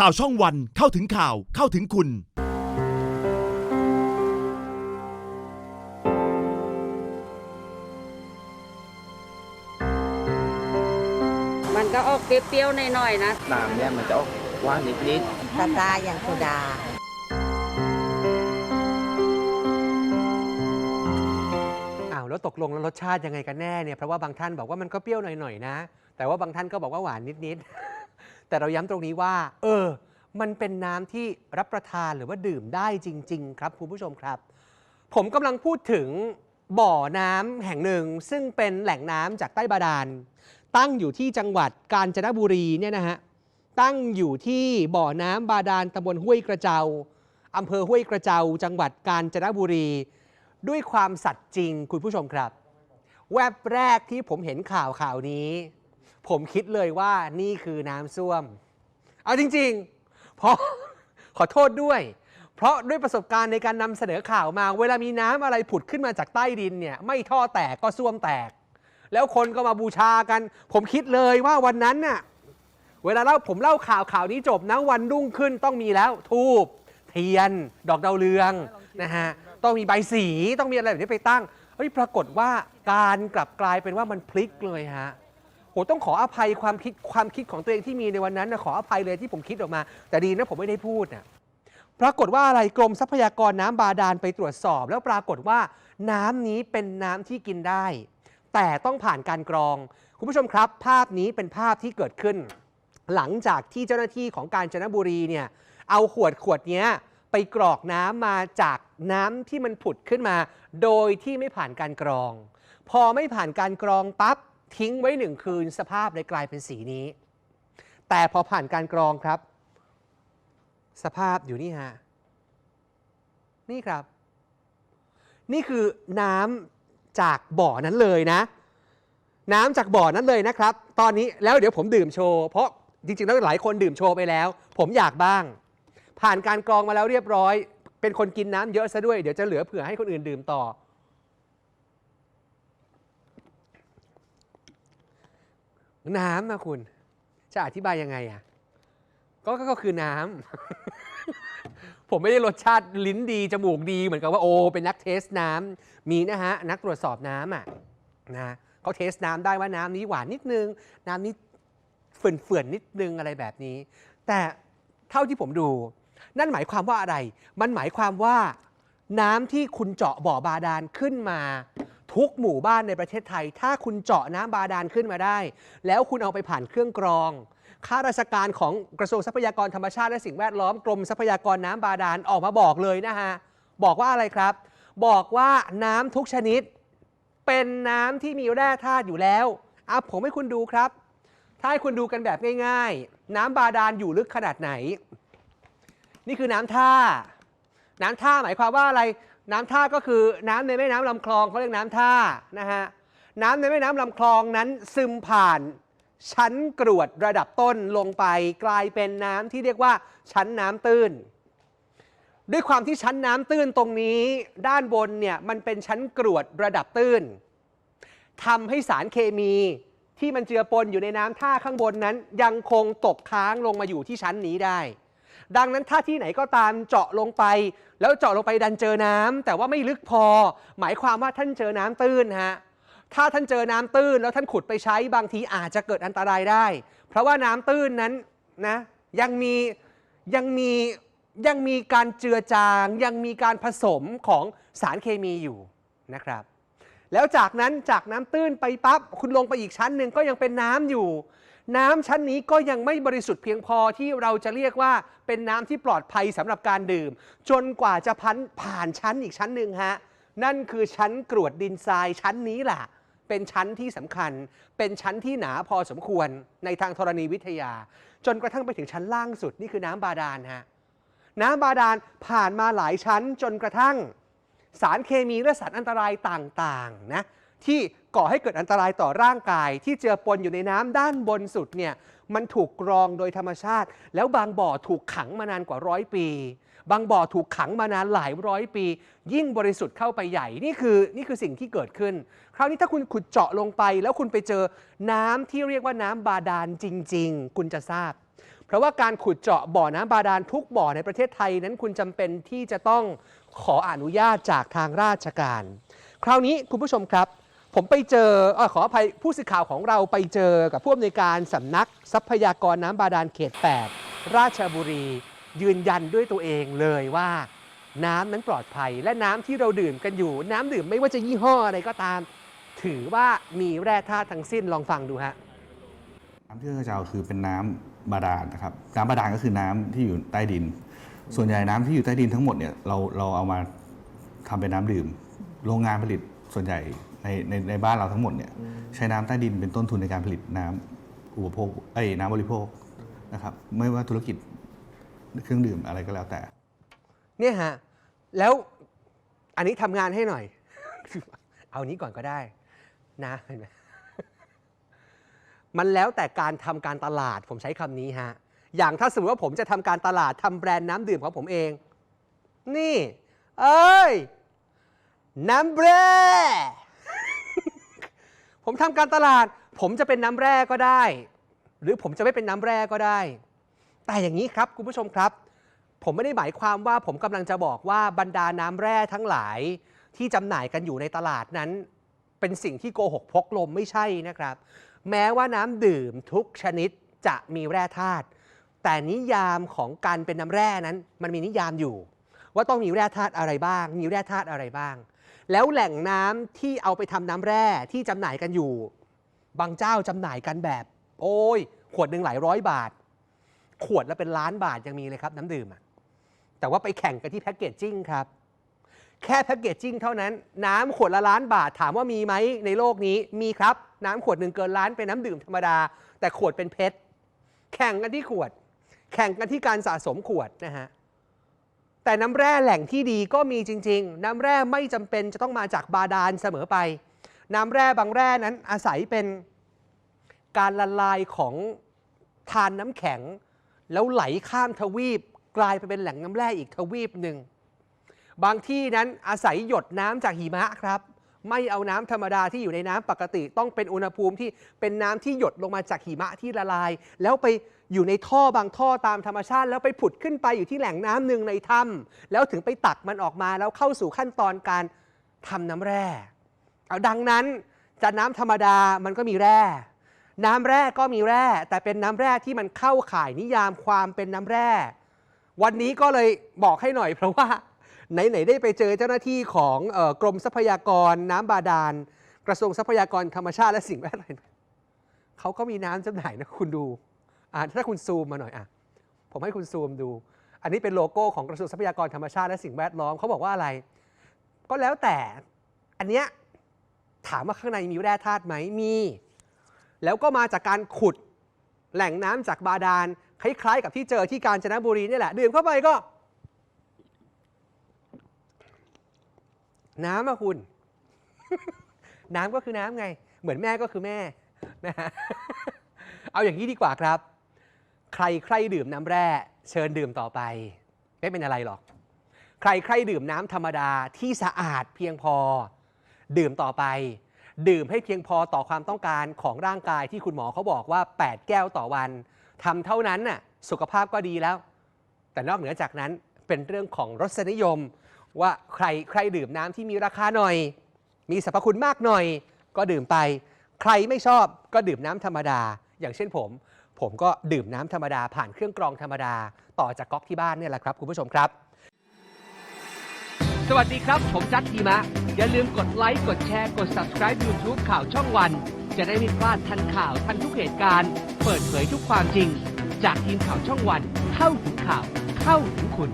ข่าวช่องวันเข้าถึงข่าวเข้าถึงคุณ มันก็ออกเปรี้ยวๆหน่อยๆนะ น้ำเนี่ยมันจะออกหวานนิดตาตาอย่างโซดา อ้าวแล้วตกลงแล้วรสชาติยังไงกันแน่เนี่ยเพราะว่าบางท่านบอกว่ามันก็เปรี้ยวหน่อยๆนะ แต่ว่าบางท่านก็บอกว่าหวานนิดๆ แต่เราย้ำตรงนี้ว่า เออ มันเป็นน้ำที่รับประทานหรือว่าดื่มได้จริง ๆ ครับคุณผู้ชมครับ ผมกำลังพูดถึงบ่อน้ำแห่งหนึ่ง ซึ่งเป็นแหล่งน้ำจากใต้บาดาล ตั้งอยู่ที่จังหวัดกาญจนบุรีเนี่ยนะฮะตั้งอยู่ที่บ่อน้ำบาดาลตำบลห้วยกระเจ้าอำเภอห้วยกระเจ้าจังหวัดกาญจนบุรี ด้วยความสัตย์จริงคุณผู้ชมครับ แวบแรกที่ผมเห็นข่าวข่าวนี้ ผมคิดเลยว่านี่คือน้ำส้วม เอาจริงๆ เพราะขอโทษด้วย เพราะด้วยประสบการณ์ในการนำเสนอข่าวมา เวลามีน้ำอะไรผุดขึ้นมาจากใต้ดินเนี่ยไม่ท่อแตกก็ส้วมแตก แล้วคนก็มาบูชากัน ผมคิดเลยว่าวันนั้นน่ะเวลาเล่าผมเล่าข่าวข่าวนี้จบนะวันรุ่งขึ้นต้องมีแล้วทูบเทียน ดอกดาวเรืองนะฮะต้องมีใบสีต้องมีอะไรแบบนี้ไปตั้งเฮ้ยปรากฏว่าการกลับกลายเป็นว่ามันพลิกเลยฮะ โหต้องขออภัยความคิดความคิดของตัวเองที่มีในวันนั้นนะขออภัยเลยที่ผมคิดออกมา แต่ดีนะผมไม่ได้พูดนะปรากฏว่าอะไรกรมทรัพยากรน้ำบาดาลไปตรวจสอบ แล้วปรากฏว่าน้ำนี้เป็นน้ำที่กินได้ แต่ต้องผ่านการกรอง คุณผู้ชมครับ ภาพนี้เป็นภาพที่เกิดขึ้น หลังจากที่เจ้าหน้าที่ของกาญจนบุรีเนี่ยเอาขวดขวดนี้ไปกรอกน้ำมาจากน้ำที่มันผุดขึ้นมา โดยที่ไม่ผ่านการกรอง พอไม่ผ่านการกรองปั๊บ ทิ้งไว้หนึ่งคืนสภาพเลยกลายเป็นสีนี้ แต่พอผ่านการกรองครับ สภาพอยู่นี่ฮะ นี่ครับ นี่คือน้ำจากบ่อนั้นเลยนะ น้ำจากบ่อนั้นเลยนะครับ ตอนนี้แล้วเดี๋ยวผมดื่มโชว์ เพราะจริงๆแล้วหลายคนดื่มโชว์ไปแล้ว ผมอยากบ้าง ผ่านการกรองมาแล้วเรียบร้อย เป็นคนกินน้ำเยอะซะด้วย เดี๋ยวจะเหลือเผื่อให้คนอื่นดื่มต่อ น้ำนะคุณ จะอธิบายยังไงอะก็ก็ก็คือน้ำ ผมไม่ได้รสชาติลิ้นดี จมูกดีเหมือนกับว่าโอ้เป็นนักเทสน้ำมีนะฮะนักตรวจสอบน้ำอะนะเขาเทสน้ำได้ว่าน้ำนี้หวานนิดนึง น้ำนี้เฟื่อนๆนิดนึงอะไรแบบนี้ แต่เท่าที่ผมดู นั่นหมายความว่าอะไร มันหมายความว่า น้ำที่คุณเจาะบ่อบาดาลขึ้นมา ทุกหมู่บ้านในประเทศไทย ถ้าคุณเจาะน้ำบาดาลขึ้นมาได้ แล้วคุณเอาไปผ่านเครื่องกรองข้าราชการของกระทรวงทรัพยากรธรรมชาติและสิ่งแวดล้อมกรมทรัพยากรน้ำบาดาลออกมาบอกเลยนะฮะ บอกว่าอะไรครับ บอกว่าน้ำทุกชนิด เป็นน้ำที่มีแร่ธาตุอยู่แล้วอะผมให้คุณดูครับ ถ้าให้คุณดูกันแบบง่ายๆ น้ำบาดาลอยู่ลึกขนาดไหน นี่คือน้ำท่า น้ำท่าหมายความว่าอะไร น้ำท่าก็คือน้ำในแม่น้ำลำคลองเขาเรียกน้ำท่านะฮะน้ำในแม่น้ำลำคลองนั้นซึมผ่านชั้นกรวดระดับต้นลงไปกลายเป็นน้ำที่เรียกว่าชั้นน้ำตื้น ด้วยความที่ชั้นน้ำตื้นตรงนี้ ด้านบนเนี่ยมันเป็นชั้นกรวดระดับตื้นทำให้สารเคมีที่มันเจือปนอยู่ในน้ำท่าข้างบนนั้น ยังคงตกค้างลงมาอยู่ที่ชั้นนี้ได้ ดังนั้นถ้าที่ไหนก็ตามเจาะลงไป แล้วเจาะลงไปดันเจอน้ำแต่ว่าไม่ลึกพอ หมายความว่าท่านเจอน้ำตื้นฮะถ้าท่านเจอน้ำตื้น แล้วท่านขุดไปใช้บางทีอาจจะเกิดอันตรายได้ เพราะว่าน้ำตื้นนั้นนะยังมียังมียังมีการเจือจางยังมีการผสมของสารเคมีอยู่นะครับ แล้วจากนั้นจากน้ำตื้นไปปั๊บคุณลงไปอีกชั้นหนึ่งก็ยังเป็นน้ำอยู่ น้ำชั้นนี้ก็ยังไม่บริสุทธิ์เพียงพอที่เราจะเรียกว่าเป็นน้ำที่ปลอดภัยสำหรับการดื่ม จนกว่าจะพันผ่านชั้นอีกชั้นหนึ่งฮะนั่นคือชั้นกรวดดินทรายชั้นนี้แหละเป็นชั้นที่สำคัญ เป็นชั้นที่หนาพอสมควรในทางธรณีวิทยา จนกระทั่งไปถึงชั้นล่างสุดนี่คือน้ำบาดาลฮะน้ำบาดาลผ่านมาหลายชั้นจนกระทั่ง สารเคมีและสารอันตรายต่างๆนะที่ ก่อให้เกิดอันตรายต่อร่างกาย ที่เจือปนอยู่ในน้ำด้านบนสุดเนี่ยมันถูกกรองโดยธรรมชาติ แล้วบางบ่อถูกขังมานานกว่าร้อยปี บางบ่อถูกขังมานานหลายร้อยปี ยิ่งบริสุทธิ์เข้าไปใหญ่นี่คือนี่คือสิ่งที่เกิดขึ้น คราวนี้ถ้าคุณขุดเจาะลงไป แล้วคุณไปเจอน้ำที่เรียกว่าน้ำบาดาลจริง ๆ คุณจะทราบ เพราะว่าการขุดเจาะบ่อน้ำบาดาลทุกบ่อในประเทศไทยนั้นคุณจำเป็นที่จะต้องขออนุญาตจากทางราชการ คราวนี้คุณผู้ชมครับ ผมไปเจออขออภัยผู้สื่อข่าวของเราไปเจอกับผู้อำนวยการสำนักทรัพยากรน้ำบาดาลเขต 8 ราชบุรี ยืนยันด้วยตัวเองเลยว่า น้ำนั้นปลอดภัย และน้ำที่เราดื่มกันอยู่ น้ำดื่มไม่ว่าจะยี่ห้ออะไรก็ตาม ถือว่ามีแร่ธาตุทั้งสิ้นลองฟังดูฮะน้ำที่เราจะเอาคือเป็นน้ำบาดาลนะครับน้ำบาดาลก็คือน้ำที่อยู่ใต้ดิน ส่วนใหญ่น้ำที่อยู่ใต้ดินทั้งหมดเนี่ยเราเราเอามาทำเป็นน้ำดื่ม โรงงานผลิตส่วนใหญ่ ในในในบ้านเราทั้งหมดเนี่ยใช้น้ำใต้ดินเป็นต้นทุนในการผลิตน้ำอุปโภคเอ้ยน้ำบริโภคนะครับไม่ว่าธุรกิจเครื่องดื่มอะไรก็แล้วแต่ เนี่ยฮะ แล้วอันนี้ทำงานให้หน่อย เอานี้ก่อนก็ได้ นะเห็นไหมมันแล้วแต่การทำการตลาดผมใช้คำนี้ฮะ อย่างถ้าสมมติว่าผมจะทำการตลาดทำแบรนด์น้ำดื่มของผมเอง นี่ เอ้ย น้ำแร่ ผมทำการตลาด ผมจะเป็นน้ำแร่ก็ได้ หรือผมจะไม่เป็นน้ำแร่ก็ได้ แต่อย่างนี้ครับคุณผู้ชมครับ ผมไม่ได้หมายความว่าผมกำลังจะบอกว่าบรรดาน้ำแร่ทั้งหลายที่จำหน่ายกันอยู่ในตลาดนั้น เป็นสิ่งที่โกหกพกลมไม่ใช่นะครับ แม้ว่าน้ำดื่มทุกชนิดจะมีแร่ธาตุแต่นิยามของการเป็นน้ำแร่นั้น มันมีนิยามอยู่ ว่าต้องมีแร่ธาตุอะไรบ้าง มีแร่ธาตุอะไรบ้าง แล้วแหล่งน้ำที่เอาไปทำน้ำแร่ที่จำหน่ายกันอยู่ บางเจ้าจำหน่ายกันแบบ โอ้ย ขวดหนึ่งหลายร้อยบาท ขวดละเป็นล้านบาทยังมีเลยครับ น้ำดื่มแต่ว่าไปแข่งกันที่แพ็กเกจจิ้งครับ แค่แพ็กเกจจิ้งเท่านั้น น้ำขวดละล้านบาทถามว่ามีไหมในโลกนี้มีครับ น้ำขวดหนึ่งเกินล้านเป็นน้ำดื่มธรรมดา แต่ขวดเป็นเพชรแข่งกันที่ขวด แข่งกันที่การสะสมขวดนะฮะ แต่น้ำแร่แหล่งที่ดีก็มีจริง ๆ น้ำแร่ไม่จำเป็นจะต้องมาจากบาดาลเสมอไป น้ำแร่บางแร่นั้นอาศัยเป็นการละลายของทานน้ำแข็ง แล้วไหลข้ามทวีป กลายไปเป็นแหล่งน้ำแร่อีกทวีปหนึ่ง บางที่นั้นอาศัยหยดน้ำจากหิมะครับ ไม่เอาน้ำธรรมดาที่อยู่ในน้ำปกติ ต้องเป็นอุณหภูมิที่เป็นน้ำที่หยดลงมาจากหิมะที่ละลาย แล้วไป อยู่ในท่อบางท่อตามธรรมชาติ แล้วไปผุดขึ้นไปอยู่ที่แหล่งน้ำหนึ่งในถ้ำแล้วถึงไปตักมันออกมาแล้วเข้าสู่ขั้นตอนการทำน้ำแร่เอาดังนั้นจะน้ำธรรมดามันก็มีแร่ น้ำแร่ก็มีแร่ แต่เป็นน้ำแร่ที่มันเข้าข่ายนิยามความเป็นน้ำแร่ วันนี้ก็เลยบอกให้หน่อยเพราะว่าไหนๆได้ไปเจอเจ้าหน้าที่ของออกรมทรัพยากรน้ำบาดาล กระทรวงทรัพยากรธรรมชาติและสิ่งแวดล้อมเขาก็มีน้ำจำหน่ายนะคุณดู ถ้าคุณซูมมาหน่อยอะผมให้คุณซูมดู อันนี้เป็นโลโก้ของกระทรวงทรัพยากรธรรมชาติและสิ่งแวดล้อมเขาบอกว่าอะไร ก็แล้วแต่อันเนี้ยถามว่าข้างในมีแร่ธาตุไหมมี แล้วก็มาจากการขุดแหล่งน้ำจากบาดาลคล้ายๆ กับที่เจอที่กาญจนบุรีนี่แหละดื่มเข้าไปก็ น้ำอะคุณ น้ำก็คือน้ำไง เหมือนแม่ก็คือแม่นะฮะเอาอย่างนี้ดีกว่าครับ ใครใครดื่มน้ำแร่ เชิญดื่มต่อไป ไม่เป็นอะไรหรอก ใครใครดื่มน้ำธรรมดาที่สะอาดเพียงพอ ดื่มต่อไป ดื่มให้เพียงพอต่อความต้องการของร่างกายที่คุณหมอเขาบอกว่า 8 แก้วต่อวันทำเท่านั้นน่ะสุขภาพก็ดีแล้ว แต่นอกเหนือจากนั้นเป็นเรื่องของรสนิยม ว่าใครใครดื่มน้ำที่มีราคาหน่อย มีสรรพคุณมากหน่อย ก็ดื่มไป ใครไม่ชอบก็ดื่มน้ำธรรมดา อย่างเช่นผม ผมก็ดื่มน้ำธรรมดาผ่านเครื่องกรองธรรมดา ต่อจากก๊อกที่บ้านเนี่ยแหละครับ คุณผู้ชมครับ สวัสดีครับ ผมจัดทีมะ อย่าลืมกดไลค์กดแชร์กด subscribe YouTube ข่าวช่องวัน จะได้ไม่พลาดทันข่าวทันทุกเหตุการณ์ เปิดเผยทุกความจริง จากทีมข่าวช่องวัน เข้าถึงข่าวเข้าถึงคุณ